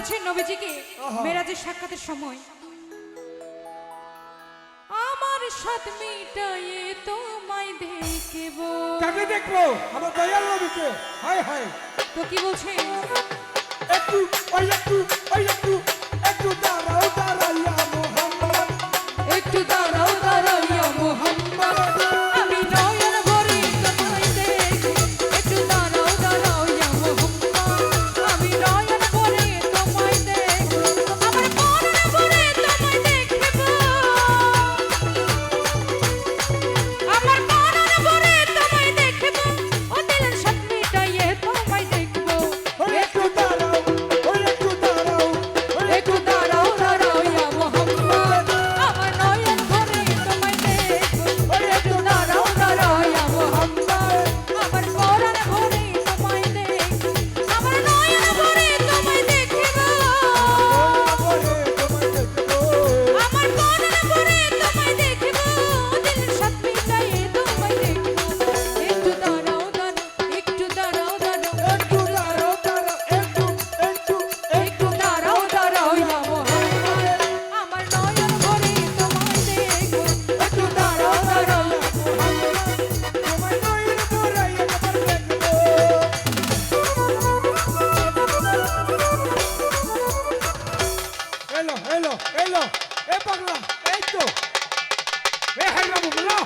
বলছেন নবীজিকে মেরাজের সাক্ষাতের সময় আমার সাত মিটাইয়ে তোমায় দেখব। কাকে দেখব? আমার দয়াল নবীকে? হায় হায়। তো কি বলছে? একটু ওই একটু ওই একটু একটু দাঁড়াও দাঁড়াইয়া এ পাগলা এই তো। এ হাই বাবু বলো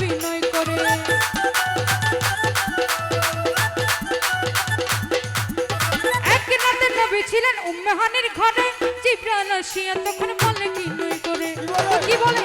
বিনয় করে। ছিলেন উম্মেহানির ঘরে জিব্রাইল আসিয়া তখন বলে বিনয় করে। কি বলে?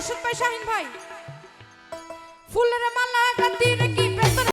মুর্শিদ ভাই শাহিন ভাই। ফুলের মালা গাতি